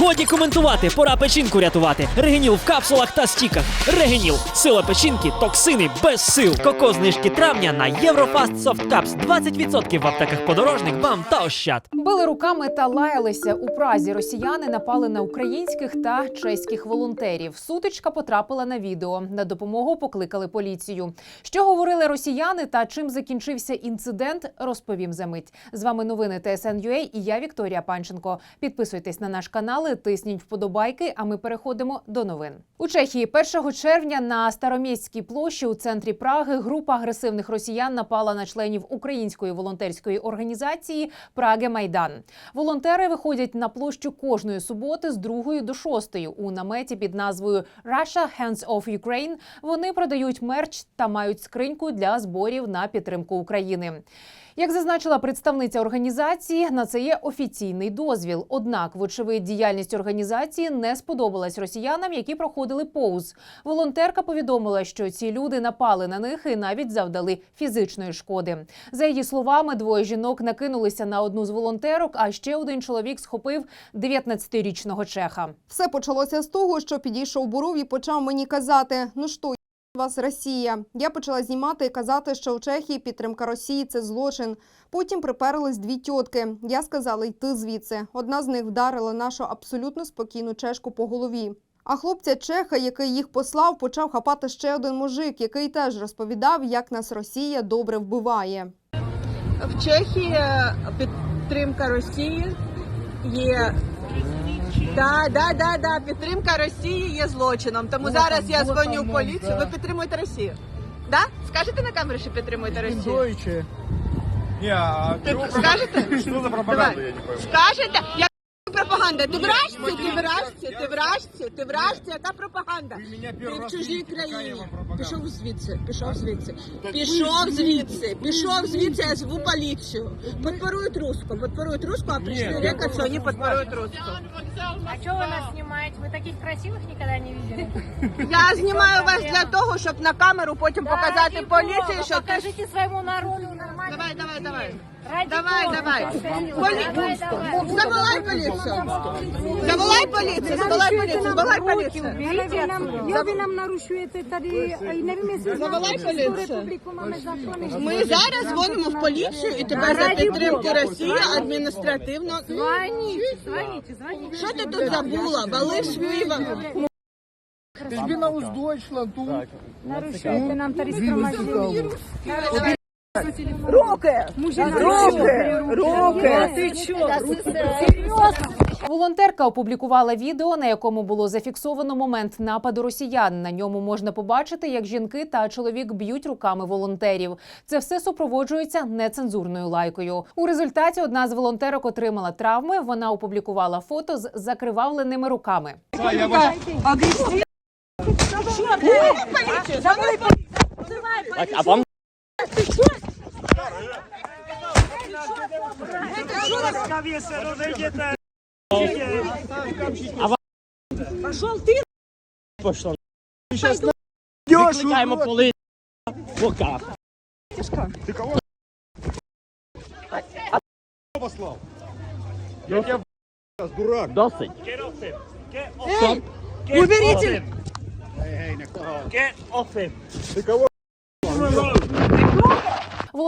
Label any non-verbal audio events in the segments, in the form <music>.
Годі коментувати, пора печінку рятувати. Регеніл в капсулах та стіках. Регеніл. Сила печінки, токсини без сил. Коко знижки травня на Єврофаст Soft Caps. 20% в аптеках подорожник, вам та ощад. Били руками та лаялися у Празі. Росіяни напали на українських та чеських волонтерів. Сутичка потрапила на відео. На допомогу покликали поліцію. Що говорили росіяни та чим закінчився інцидент, розповім за мить. З вами новини ТСН.UA і я Вікторія Панченко. Підписуйтесь на наш канал, і тисніть вподобайки. А ми переходимо до новин. У Чехії 1 червня на Староміській площі у центрі Праги група агресивних росіян напала на членів української волонтерської організації Праги Майдан. Волонтери виходять на площу кожної суботи з 2 до 6 у наметі під назвою Russia Hands Off Ukraine. Вони продають мерч та мають скриньку для зборів на підтримку України. Як зазначила представниця організації, на це є офіційний дозвіл. Однак, вочевидь, діяльність організації не сподобалась росіянам, які проходили повз. Волонтерка повідомила, що ці люди напали на них і навіть завдали фізичної шкоди. За її словами, двоє жінок накинулися на одну з волонтерок, а ще один чоловік схопив 19-річного чеха. Все почалося з того, що підійшов Буров і почав мені казати: ну що, вас Росія. Я почала знімати і казати, що в Чехії підтримка Росії це злочин. Потім приперлись дві тітки. Я сказала йти звідси. Одна з них вдарила нашу абсолютно спокійну чешку по голові. А хлопця Чеха, який їх послав, почав хапати ще один мужик, який теж розповідав, як нас Росія добре вбиває. В Чехії е, підтримка Росії є. Да, да, да, да. Підтримка Росії є злочином. Тому зараз я дзвоню в поліцію. Ви підтримуєте Росію? Да? Скажете на камеру, що підтримуєте Росію? Не, а скажете? <laughs> Що за пропаганда, я не пойму. Скажете? Я пропаганда. Ти вражці, ти вражці, ти вражці, ти вражці, яка пропаганда? Ви мене Ти перший в раз чужій видите, яка я країні. вам пропаганда. Пішов звідси, пішов звідси. Так Пішов ви звідси, пішов звідси, я зву поліцію. Подпорують руску, подпорують руску, а прийшли Ні, рекать, що вони подпорують руску. А что вы нас снимаете? Вы таких красивых никогда не видели? Я знімаю вас для того, щоб на камеру потім показати Ради поліції, Бога, що ти... покажите своему народу нормально. Давай, давай, давай. Давай, давай. Давай, давай. Заволай поліцію. Заволай поліцію, заволай поліцію, заволай поліцію. Берите нам, Českou policiu. republiku, máme zákony. Ми зараз дзвонимо в поліцію і тебе за підтримку Росії адміністративно. Звоните, звоните, звоните. Що ти тут забула? Вали свій Ich bin aus Deutschland, du. Narušujete nám tady schromaždění. Руки! Руки! Руки! Волонтерка опублікувала відео, на якому було зафіксовано момент нападу росіян. На ньому можна побачити, як жінки та чоловік б'ють руками волонтерів. Це все супроводжується нецензурною лайкою. У результаті одна з волонтерок отримала травми. Вона опублікувала фото з закривавленими руками. Викликаємо полицію. Пока. Ты кого послал? Я тебя дурак. Досить. Уберіть! Ты кого?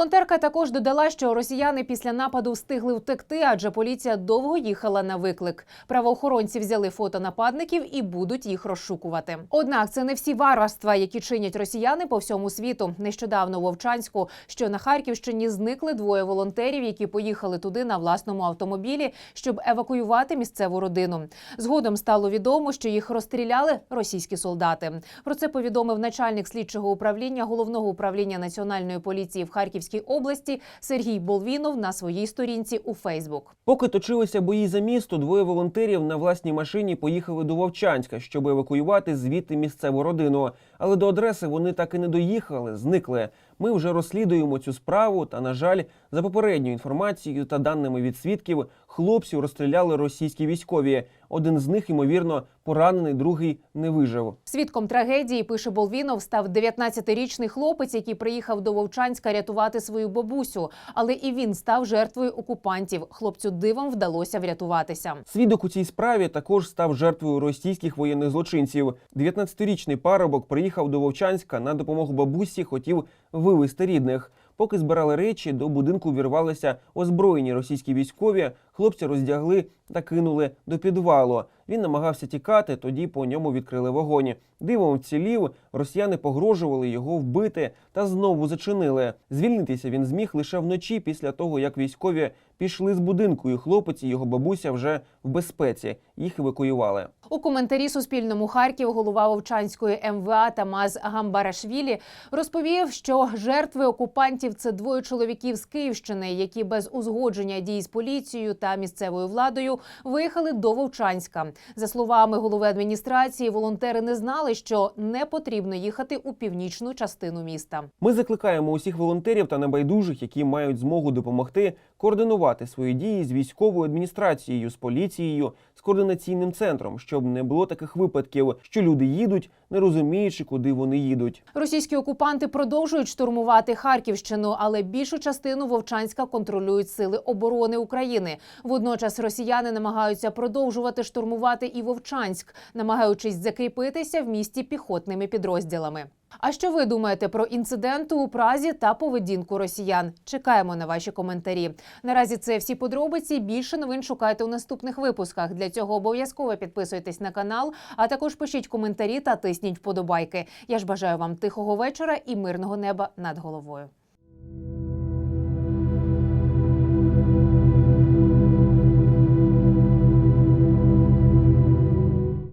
Волонтерка також додала, що росіяни після нападу встигли втекти, адже поліція довго їхала на виклик. Правоохоронці взяли фото нападників і будуть їх розшукувати. Однак це не всі варварства, які чинять росіяни по всьому світу. Нещодавно у Вовчанську, що на Харківщині, зникли двоє волонтерів, які поїхали туди на власному автомобілі, щоб евакуювати місцеву родину. Згодом стало відомо, що їх розстріляли російські солдати. Про це повідомив начальник слідчого управління головного управління національної поліції в Харківській області Сергій Болвінов на своїй сторінці у Фейсбук. Поки точилися бої за місто, двоє волонтерів на власній машині поїхали до Вовчанська, щоб евакуювати звідти місцеву родину. Але до адреси вони так і не доїхали, зникли. Ми вже розслідуємо цю справу. Та на жаль, за попередньою інформацією та даними від свідків, хлопців розстріляли російські військові. Один з них, ймовірно, поранений, другий не вижив. Свідком трагедії пише Болвінов став 19-річний хлопець, який приїхав до Вовчанська рятувати свою бабусю. Але і він став жертвою окупантів. Хлопцю дивом вдалося врятуватися. Свідок у цій справі також став жертвою російських воєнних злочинців. 19-річний парубок приїхав до Вовчанська на допомогу бабусі, хотів вивезти рідних. Поки збирали речі, до будинку вірвалися озброєні російські військові. Хлопця роздягли та кинули до підвалу. Він намагався тікати, тоді по ньому відкрили вогонь. Дивом вцілів, росіяни погрожували його вбити та знову зачинили. Звільнитися він зміг лише вночі після того, як військові пішли з будинку, і хлопець і його бабуся вже в безпеці. Їх евакуювали. У коментарі Суспільному Харків голова Вовчанської МВА Тамаз Гамбарашвілі розповів, що жертви окупантів це двоє чоловіків з Київщини, які без узгодження дій з поліцією та місцевою владою виїхали до Вовчанська. За словами голови адміністрації, волонтери не знали, що не потрібно їхати у північну частину міста. Ми закликаємо усіх волонтерів та небайдужих, які мають змогу допомогти, координувати свої дії з військовою адміністрацією, з поліцією, з координаційним центром, щоб не було таких випадків, що люди їдуть, не розуміючи, куди вони їдуть. Російські окупанти продовжують штурмувати Харківщину, але більшу частину Вовчанська контролюють сили оборони України. Водночас росіяни намагаються продовжувати штурмувати і Вовчанськ, намагаючись закріпитися в місті піхотними підрозділами. А що ви думаєте про інциденти у Празі та поведінку росіян? Чекаємо на ваші коментарі. Наразі це всі подробиці. Більше новин шукайте у наступних випусках. Для цього обов'язково підписуйтесь на канал, а також пишіть коментарі та тисніть вподобайки. Я ж бажаю вам тихого вечора і мирного неба над головою.